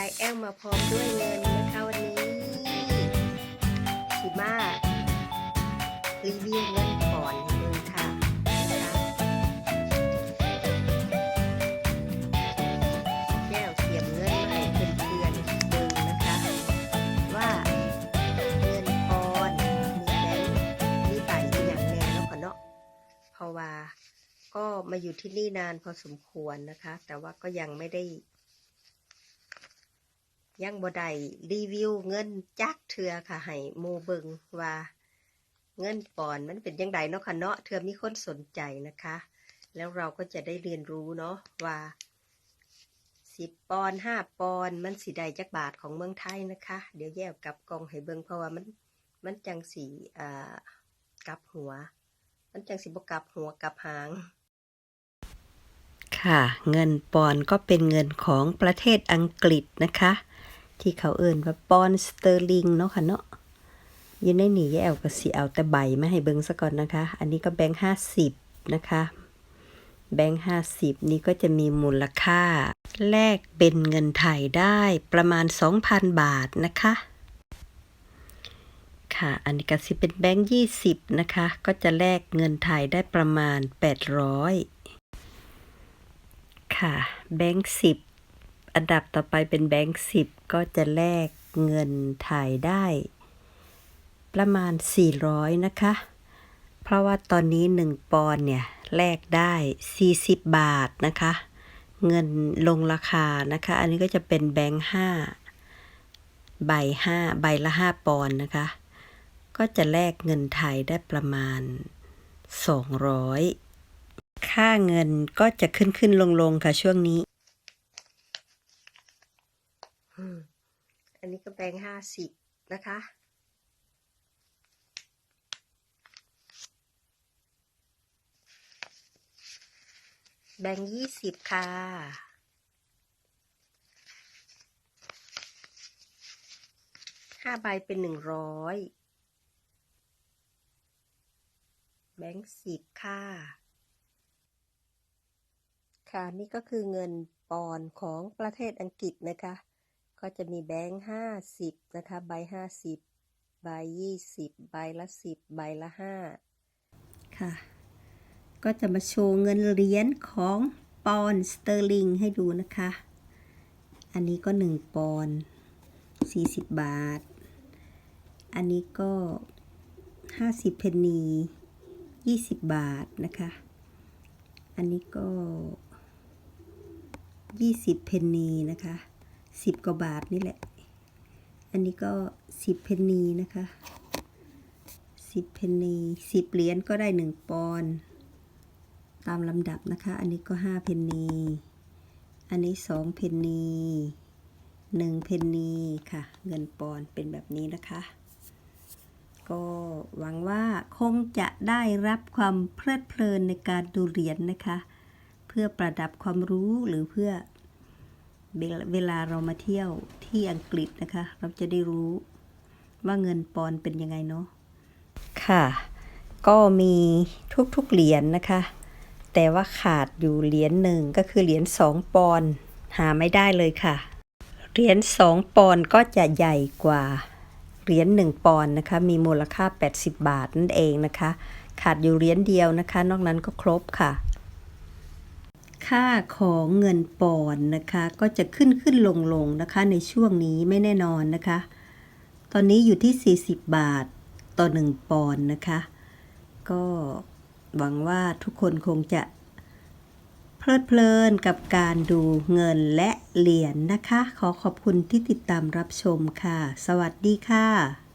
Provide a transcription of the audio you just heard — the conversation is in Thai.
ายแอลมาพร้อมด้วยเงินนะคะวันนี้สิมารีวิวเงินก่อนเบิ่งค่ะนะคะแก้วเสียมเงินมาให้เพื่อนๆเบิ่งนะคะ ว่าเงินปอนมีแบงค์มีใบอย่างแน่เนาะค่ะเนาะเพราะว่าก็มาอยู่ที่นี่นานพอสมควรนะคะ แต่ว่าก็ยังไม่ได้ ยังบ่ได้รีวิวเงินจักเทือค่ะให้หมูเบิงว่า เงินปอนมันเป็นยังไงเนาะค่ะเนาะเทือมีคนสนใจนะคะ แล้วเราก็จะได้เรียนรู้เนาะว่าสิบปอนห้าปอนมันสีใดจักบาทของเมืองไทยนะคะ เดี๋ยวแยกกับกองให้เบิงเพราะว่ามันมันจังสีอ่ากลับหัว มันจังสีบกลับหัวกลับหาง ค่ะ เงินปอนก็เป็นเงินของประเทศอังกฤษนะคะ ที่เขาเอ่นว่าปอนสเตอร์ลิงเนาะค่ะเนาะยินในหนีแยแอลก็สิเอาแต่ใบมาให้เบิ่งซะก่อนนะคะ อันนี้ก็แบงค์ห้าสิบนะคะ แบงค์ห้าสิบนี้ก็จะมีมูลค่า แลกเป็นเงินไทยได้ประมาณ 2,000 บาทนะคะ ค่ะ อันนี้ก็สิเป็นแบงค์ยี่สิบนะคะ ก็จะแลกเงินไทยได้ประมาณ 800ค่ะ แบงค์สิบ อันดับต่อไปเป็นแบงค์สิบก็จะแลกเงินไทยได้ ประมาณ 400 นะคะ เพราะว่าตอนนี้ 1 ปอนเนี่ย แลกได้ 40 บาทนะคะ เงินลงราคานะคะ อันนี้ก็จะเป็นแบงค์5ใบ5ใบละ5ปอนนะคะ ก็จะแลกเงินไทยได้ประมาณ 200 ค่าเงินก็จะขึ้นขึ้นลงลงค่ะช่วงนี้ อืม อันนี้ก็แบงค์ห้าสิบนะคะ แบงค์ยี่สิบค่ะห้าใบเป็นหนึ่งร้อยแบงค์สิบค่ะ ค่ะ นี่ก็คือเงินปอนของประเทศอังกฤษนะคะ ก็จะมีแบงค์ห้าสิบนะคะใบห้าสิบใบยี่สิบใบละสิบใบละห้าค่ะ ก็จะมาโชว์เงินเหรียญของปอนสเตอร์ลิงให้ดูนะคะ อันนี้ก็หนึ่งปอนสี่สิบบาท อันนี้ก็ห้าสิบเพนนียี่สิบบาทนะคะ อันนี้ก็ยี่สิบเพนนีนะคะ สิบกว่าบาทนี่แหละ อันนี้ก็สิบเพนนีนะคะสิบเพนนีสิบเหรียญก็ได้หนึ่งปอนด์ตามลำดับนะคะ อันนี้ก็ห้าเพนนีอันนี้สองเพนนีหนึ่งเพนนีค่ะ เงินปอนด์เป็นแบบนี้นะคะ ก็หวังว่าคงจะได้รับความเพลิดเพลินในการดูเหรียญนะคะ เพื่อประดับความรู้หรือเพื่อ เวลาเรามาเที่ยวที่อังกฤษนะคะ เราจะได้รู้ว่าเงินปอนเป็นยังไงเนาะค่ะ ก็มีทุกๆเหรียญนะคะ แต่ว่าขาดอยู่เหรียญหนึ่งก็คือเหรียญสองปอนหาไม่ได้เลยค่ะเหรียญสองปอนก็จะใหญ่กว่าเหรียญหนึ่งปอนนะคะ มีมูลค่า 80 บาทนั่นเองนะคะ ขาดอยู่เหรียญเดียวนะคะ นอกนั้นก็ครบค่ะ ค่าของเงินปอนนะคะ ก็จะขึ้นขึ้นลงลงนะคะในช่วงนี้ไม่แน่นอนนะคะ ตอนนี้อยู่ที่ 40 บาทต่อ 1 ปอนนะคะ ก็หวังว่าทุกคนคงจะเพลิดเพลินกับการดูเงินและเหรียญนะคะ ขอขอบคุณที่ติดตามรับชมค่ะ สวัสดีค่ะ